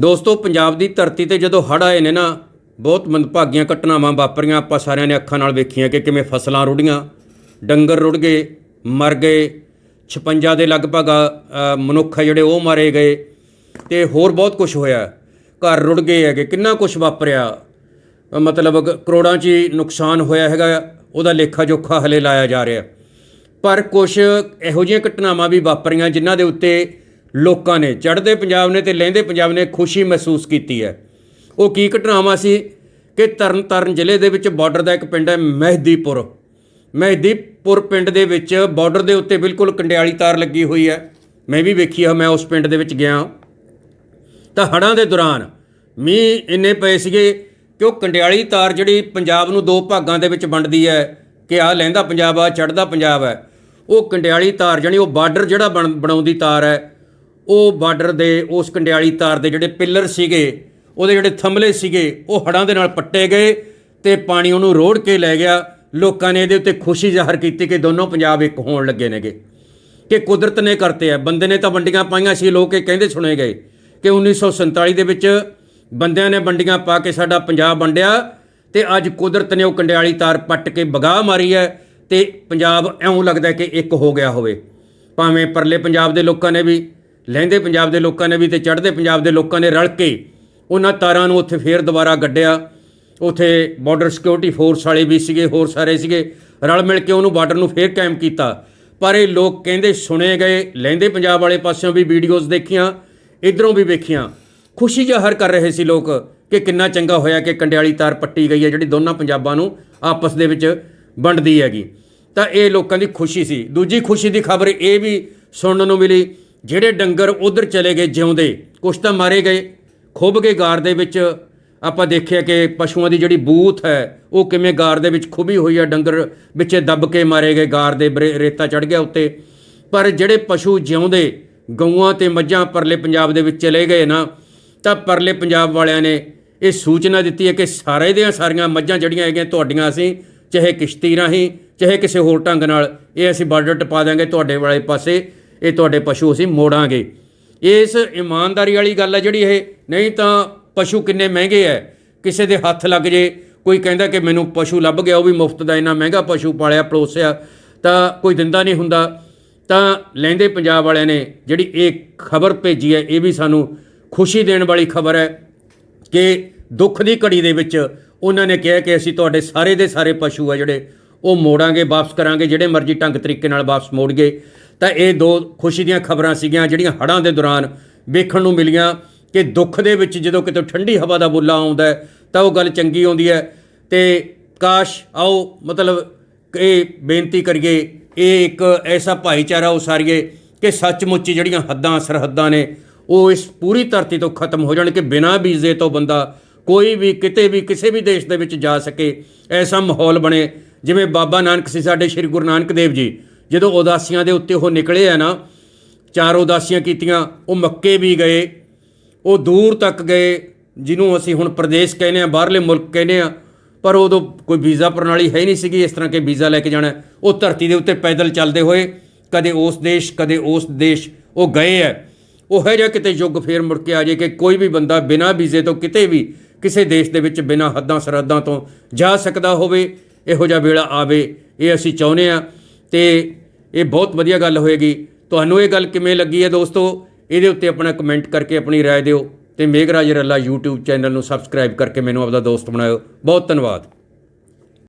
ਦੋਸਤੋ, ਪੰਜਾਬ ਦੀ ਧਰਤੀ ਤੇ ਜਦੋਂ ਹੜ੍ਹ ਆਏ ਨੇ ਨਾ, ਬਹੁਤ ਮੰਦਭਾਗੀਆਂ ਘਟਨਾਵਾਂ ਵਾਪਰੀਆਂ। ਆਪਾਂ ਸਾਰਿਆਂ ਨੇ ਅੱਖਾਂ ਨਾਲ ਵੇਖੀਆਂ ਕਿ ਕਿਵੇਂ ਫਸਲਾਂ ਰੁੜੀਆਂ, ਡੰਗਰ ਰੁੜ ਗਏ, ਮਰ ਗਏ। 56 ਦੇ ਲਗਭਗ ਮਨੁੱਖ ਆ ਜਿਹੜੇ, ਉਹ ਮਾਰੇ ਗਏ। ਤੇ ਹੋਰ ਬਹੁਤ ਕੁਝ ਹੋਇਆ। ਘਰ ਰੁੜ ਗਏ ਹੈਗੇ, ਕਿੰਨਾ ਕੁਝ ਵਾਪਰਿਆ। ਮਤਲਬ ਕਰੋੜਾਂ 'ਚ ਹੀ ਨੁਕਸਾਨ ਹੋਇਆ ਹੈਗਾ, ਉਹਦਾ ਲੇਖਾ ਜੋਖਾ ਹਲੇ ਲਾਇਆ ਜਾ ਰਿਹਾ। ਪਰ ਕੁਝ ਇਹੋ ਜਿਹੀਆਂ ਘਟਨਾਵਾਂ ਵੀ ਵਾਪਰੀਆਂ, ਜਿਨ੍ਹਾਂ ਦੇ ਉੱਤੇ ਲੋਕਾਂ ਨੇ, ਚੜ੍ਹਦੇ ਪੰਜਾਬ ਨੇ ਤੇ ਲਹਿੰਦੇ ਪੰਜਾਬ ਨੇ ਖੁਸ਼ੀ ਮਹਿਸੂਸ ਕੀਤੀ ਹੈ। ਉਹ ਕੀ ਘਟਨਾਵਾਂ ਸੀ ਕਿ ਤਰਨਤਾਰਨ ਜ਼ਿਲ੍ਹੇ ਦੇ ਵਿੱਚ ਬਾਰਡਰ ਦਾ ਇੱਕ ਪਿੰਡ ਹੈ ਮਹਿਦੀਪੁਰ। ਮਹਿਦੀਪੁਰ ਪਿੰਡ ਦੇ ਵਿੱਚ ਬਾਰਡਰ ਦੇ ਉੱਤੇ ਬਿਲਕੁਲ ਕੰਡਿਆਲੀ ਤਾਰ ਲੱਗੀ ਹੋਈ ਹੈ। ਮੈਂ ਵੀ ਵੇਖੀ ਆ, ਮੈਂ ਉਸ ਪਿੰਡ ਦੇ ਵਿੱਚ ਗਿਆ ਤਾਂ ਹੜ੍ਹਾਂ ਦੇ ਦੌਰਾਨ ਮੀਂਹ ਇੰਨੇ ਪਏ ਸੀਗੇ ਕਿ ਉਹ ਕੰਡਿਆਲੀ ਤਾਰ ਜਿਹੜੀ ਪੰਜਾਬ ਨੂੰ ਦੋ ਭਾਗਾਂ ਦੇ ਵਿੱਚ ਵੰਡਦੀ ਹੈ ਕਿ ਆਹ ਲਹਿੰਦਾ ਪੰਜਾਬ ਆ ਚੜ੍ਹਦਾ ਪੰਜਾਬ ਹੈ। ਉਹ ਕੰਡਿਆਲੀ ਤਾਰ, ਜਾਣੀ ਉਹ ਬਾਰਡਰ ਜਿਹੜਾ ਬਣ- ਬਣਾਉਂਦੀ ਤਾਰ ਹੈ ਉਹ ਬਾਰਡਰ ਦੇ, ਉਸ ਕੰਡਿਆਲੀ ਤਾਰ ਦੇ ਜਿਹੜੇ ਪਿੱਲਰ ਸੀਗੇ, ਉਹਦੇ ਜਿਹੜੇ ਥੰਮਲੇ ਸੀਗੇ, ਉਹ ਹੜ੍ਹਾਂ ਦੇ ਨਾਲ ਪੱਟੇ ਗਏ ਤੇ ਪਾਣੀ ਉਹਨੂੰ ਰੋੜ ਕੇ ਲੈ ਗਿਆ। ਲੋਕਾਂ ਨੇ ਇਹਦੇ ਉੱਤੇ ਖੁਸ਼ੀ ਜ਼ਾਹਰ ਕੀਤੀ ਕਿ ਦੋਨੋਂ ਪੰਜਾਬ ਇੱਕ ਹੋਣ ਲੱਗੇ ਨੇਗੇ। ਕਿ ਕੁਦਰਤ ਨੇ ਕਰਤੇ ਆ। ਬੰਦੇ ਨੇ ਤਾਂ ਵੰਡੀਆਂ ਪਾਈਆਂ ਸੀ, ਲੋਕ ਇਹ ਕਹਿੰਦੇ ਸੁਣੇ ਗਏ ਕਿ 1947 ਦੇ ਵਿੱਚ ਬੰਦਿਆਂ ਨੇ ਵੰਡੀਆਂ ਪਾ ਕੇ ਸਾਡਾ ਪੰਜਾਬ ਵੰਡਿਆ ਤੇ ਅੱਜ ਕੁਦਰਤ ਨੇ ਉਹ ਕੰਡਿਆਲੀ ਤਾਰ ਪੱਟ ਕੇ ਬਗਾ ਮਾਰੀ ਹੈ ਤੇ ਪੰਜਾਬ ਐਉਂ ਲੱਗਦਾ ਕਿ ਇੱਕ ਹੋ ਗਿਆ ਹੋਵੇ। ਭਾਵੇਂ ਪਰਲੇ ਪੰਜਾਬ ਦੇ ਲੋਕਾਂ ਨੇ ਵੀ ਲਹਿੰਦੇ ਪੰਜਾਬ ਦੇ ਲੋਕਾਂ ਨੇ ਵੀ ਤੇ ਚੜ੍ਹਦੇ ਪੰਜਾਬ ਦੇ ਲੋਕਾਂ ਨੇ ਰਲ ਕੇ ਉਹਨਾਂ ਤਾਰਾਂ ਨੂੰ ਉੱਥੇ ਫੇਰ ਦੁਬਾਰਾ ਗੱਡਿਆ। ਉੱਥੇ ਬਾਰਡਰ ਸਿਕਿਉਰਿਟੀ ਫੋਰਸ ਵਾਲੇ ਵੀ ਸੀਗੇ, ਹੋਰ ਸਾਰੇ ਸੀਗੇ। ਰਲ ਮਿਲ ਕੇ ਉਹਨੂੰ ਬਾਰਡਰ ਨੂੰ ਫੇਰ ਕਾਇਮ ਕੀਤਾ। ਪਰ ਇਹ ਲੋਕ ਕਹਿੰਦੇ ਸੁਣੇ ਗਏ ਲਹਿੰਦੇ ਪੰਜਾਬ ਵਾਲੇ ਪਾਸਿਓਂ ਵੀ ਵੀਡੀਓਜ਼ ਦੇਖੀਆਂ, ਇਧਰੋਂ ਵੀ ਵੇਖੀਆਂ। ਖੁਸ਼ੀ ਜ਼ਾਹਰ ਕਰ ਰਹੇ ਸੀ ਲੋਕ ਕਿ ਕਿੰਨਾ ਚੰਗਾ ਹੋਇਆ ਕਿ ਕੰਡਿਆਲੀ ਤਾਰ ਪੱਟੀ ਗਈ ਹੈ, ਜਿਹੜੀ ਦੋਨਾਂ ਪੰਜਾਬਾਂ ਨੂੰ ਆਪਸ ਦੇ ਵਿੱਚ ਵੰਡਦੀ ਹੈਗੀ। ਤਾਂ ਇਹ ਲੋਕਾਂ ਦੀ ਖੁਸ਼ੀ ਸੀ। ਦੂਜੀ ਖੁਸ਼ੀ ਦੀ ਖਬਰ ਇਹ ਵੀ ਸੁਣਨ ਨੂੰ ਮਿਲੀ ਜਿਹੜੇ ਡੰਗਰ ਉਧਰ ਚਲੇ ਗਏ ਜਿਉਂਦੇ, ਕੁਛ ਤਾਂ ਮਾਰੇ ਗਏ। ਖੁੱਭ ਕੇ ਗਾਰ ਦੇ ਵਿੱਚ ਆਪਾਂ ਦੇਖਿਆ ਕਿ ਪਸ਼ੂਆਂ ਦੀ ਜਿਹੜੀ ਬੂਥ ਹੈ, ਉਹ ਕਿਵੇਂ ਗਾਰ ਦੇ ਵਿੱਚ ਖੁੱਭੀ ਹੋਈ ਆ, ਡੰਗਰ ਵਿੱਚੇ ਦੱਬ ਕੇ ਮਾਰੇ ਗਏ, ਗਾਰ ਦੇ ਬਰੇ- ਰੇਤਾ ਚੜ ਗਿਆ ਉੱਤੇ। ਪਰ ਜਿਹੜੇ ਪਸ਼ੂ ਜਿਉਂਦੇ, ਗਊਆਂ ਤੇ ਮੱਝਾਂ ਪਰਲੇ ਪੰਜਾਬ ਦੇ ਵਿੱਚ ਚਲੇ ਗਏ ਨਾ, ਤਾਂ ਪਰਲੇ ਪੰਜਾਬ ਵਾਲਿਆਂ ਨੇ ਇਹ ਸੂਚਨਾ ਦਿੱਤੀ ਹੈ ਕਿ ਸਾਰੇ ਦੀਆਂ ਸਾਰੀਆਂ ਮੱਝਾਂ ਜਿਹੜੀਆਂ ਹੈਗੀਆਂ ਤੁਹਾਡੀਆਂ ਅਸੀਂ, ਚਾਹੇ ਕਿਸ਼ਤੀ ਰਾਹੀਂ, ਚਾਹੇ ਕਿਸੇ ਹੋਰ ਢੰਗ ਨਾਲ, ਇਹ ਅਸੀਂ ਬਾਰਡਰ ਟਪਾ ਦਾਂਗੇ ਤੁਹਾਡੇ ਵਾਲੇ ਪਾਸੇ। ਇਹ ਤੁਹਾਡੇ ਪਸ਼ੂ ਅਸੀਂ ਮੋੜਾਂਗੇ। ਇਸ ਇਮਾਨਦਾਰੀ ਵਾਲੀ ਗੱਲ ਹੈ ਜਿਹੜੀ ਇਹ, ਨਹੀਂ ਤਾਂ ਪਸ਼ੂ ਕਿੰਨੇ ਮਹਿੰਗੇ ਐ। ਕਿਸੇ ਦੇ ਹੱਥ ਲੱਗ ਜੇ, ਕੋਈ ਕਹਿੰਦਾ ਕਿ ਮੈਨੂੰ ਪਸ਼ੂ ਲੱਭ ਗਿਆ, ਉਹ ਵੀ ਮੁਫਤ ਦਾ ਇੰਨਾ ਮਹਿੰਗਾ ਪਸ਼ੂ ਪਾਲਿਆ ਪਲੋਸਿਆ ਤਾਂ ਕੋਈ ਦਿੰਦਾ ਨਹੀਂ ਹੁੰਦਾ। ਤਾਂ ਲੈਂਦੇ ਪੰਜਾਬ ਵਾਲਿਆਂ ਨੇ ਜਿਹੜੀ ਇਹ ਖਬਰ ਭੇਜੀ ਹੈ ਇਹ ਵੀ ਸਾਨੂੰ ਖੁਸ਼ੀ ਦੇਣ ਵਾਲੀ ਖਬਰ ਹੈ ਕਿ ਦੁੱਖ ਦੀ ਘੜੀ ਦੇ ਵਿੱਚ ਉਹਨਾਂ ਨੇ ਕਿਹਾ ਕਿ ਅਸੀਂ ਤੁਹਾਡੇ ਸਾਰੇ ਦੇ ਸਾਰੇ ਪਸ਼ੂ ਆ ਜਿਹੜੇ, ਉਹ ਮੋੜਾਂਗੇ, ਵਾਪਸ ਕਰਾਂਗੇ, ਜਿਹੜੇ ਮਰਜ਼ੀ ਢੰਗ ਤਰੀਕੇ ਨਾਲ ਵਾਪਸ ਮੋੜ ਗਏ ਤਾਂ ਇਹ ਦੋ ਖੁਸ਼ੀ ਦੀਆਂ ਖਬਰਾਂ ਸੀਗੀਆਂ, ਜਿਹੜੀਆਂ ਹੜ੍ਹਾਂ ਦੇ ਦੌਰਾਨ ਵੇਖਣ ਨੂੰ ਮਿਲੀਆਂ ਕਿ ਦੁੱਖ ਦੇ ਵਿੱਚ ਜਦੋਂ ਕਿਤੇ ਠੰਡੀ ਹਵਾ ਦਾ ਬੁੱਲਾ ਆਉਂਦਾ ਤਾਂ ਉਹ ਗੱਲ ਚੰਗੀ ਆਉਂਦੀ ਹੈ। ਤੇ ਕਾਸ਼, ਆਓ ਮਤਲਬ ਇਹ ਬੇਨਤੀ ਕਰੀਏ, ਇਹ ਇੱਕ ਐਸਾ ਭਾਈਚਾਰਾ ਉਸਾਰੀਏ ਕਿ ਸੱਚਮੁੱਚ ਜਿਹੜੀਆਂ ਹੱਦਾਂ, ਸਰਹੱਦਾਂ ਨੇ, ਉਹ ਇਸ ਪੂਰੀ ਧਰਤੀ ਤੋਂ ਖਤਮ ਹੋ ਜਾਣ ਕਿ ਬਿਨਾਂ ਵੀਜ਼ੇ ਤੋਂ ਬੰਦਾ ਕੋਈ ਵੀ, ਕਿਤੇ ਵੀ, ਕਿਸੇ ਵੀ ਦੇਸ਼ ਦੇ ਵਿੱਚ ਜਾ ਸਕੇ, ਐਸਾ ਮਾਹੌਲ ਬਣੇ, ਜਿਵੇਂ ਬਾਬਾ ਨਾਨਕ ਸੀ ਸਾਡੇ ਸ੍ਰੀ ਗੁਰੂ ਨਾਨਕ ਦੇਵ ਜੀ। ਜਦੋਂ ਉਦਾਸੀਆਂ ਦੇ ਉੱਤੇ ਉਹ ਨਿਕਲੇ ਆ ਨਾ, ਚਾਰ ਉਦਾਸੀਆਂ ਕੀਤੀਆਂ, ਉਹ ਮੱਕੇ ਵੀ ਗਏ, ਉਹ ਦੂਰ ਤੱਕ ਗਏ, ਜਿਹਨੂੰ ਅਸੀਂ ਹੁਣ ਪ੍ਰਦੇਸ਼ ਕਹਿੰਦੇ ਆ, ਬਾਹਰਲੇ ਮੁਲਕ ਕਹਿੰਦੇ ਆ, ਪਰ ਉਦੋਂ ਕੋਈ ਵੀਜ਼ਾ ਪ੍ਰਣਾਲੀ ਹੈ ਨਹੀਂ ਸੀਗੀ ਇਸ ਤਰ੍ਹਾਂ ਕਿ ਵੀਜ਼ਾ ਲੈ ਕੇ ਜਾਣਾ ਉਹ ਧਰਤੀ ਦੇ ਉੱਤੇ ਪੈਦਲ ਚੱਲਦੇ ਹੋਏ, ਕਦੇ ਉਸ ਦੇਸ਼, ਕਦੇ ਉਸ ਦੇਸ਼, ਉਹ ਗਏ ਆ। ਉਹ ਹੈ ਜਿਹਾ ਕਿਤੇ ਯੁੱਗ ਫੇਰ ਮੁੜ ਕੇ ਆ ਜੇ ਕਿ ਕੋਈ ਵੀ ਬੰਦਾ ਬਿਨਾਂ ਵੀਜ਼ੇ ਤੋਂ ਕਿਤੇ ਵੀ ਕਿਸੇ ਦੇਸ਼ ਦੇ ਵਿੱਚ ਬਿਨਾਂ ਹੱਦਾਂ ਸਰਹੱਦਾਂ ਤੋਂ ਜਾ ਸਕਦਾ ਹੋਵੇ, ਇਹੋ ਜਿਹਾ ਵੇਲਾ ਆਵੇ, ਇਹ ਅਸੀਂ ਚਾਹੁੰਦੇ ਆ। ਤੇ ਇਹ ਬਹੁਤ ਵਧੀਆ ਗੱਲ ਹੋਏਗੀ ਤੁਹਾਨੂੰ ਇਹ ਗੱਲ ਕਿਵੇਂ ਲੱਗੀ ਹੈ ਦੋਸਤੋ ਇਹਦੇ ਉੱਤੇ ਆਪਣਾ ਕਮੈਂਟ ਕਰਕੇ ਆਪਣੀ رائے ਦਿਓ ਤੇ ਮੇਘਰਾਜ ਰੱਲਾ YouTube ਚੈਨਲ ਨੂੰ ਸਬਸਕ੍ਰਾਈਬ ਕਰਕੇ ਮੈਨੂੰ ਆਪਦਾ ਦੋਸਤ ਬਣਾਇਓ ਬਹੁਤ ਧੰਨਵਾਦ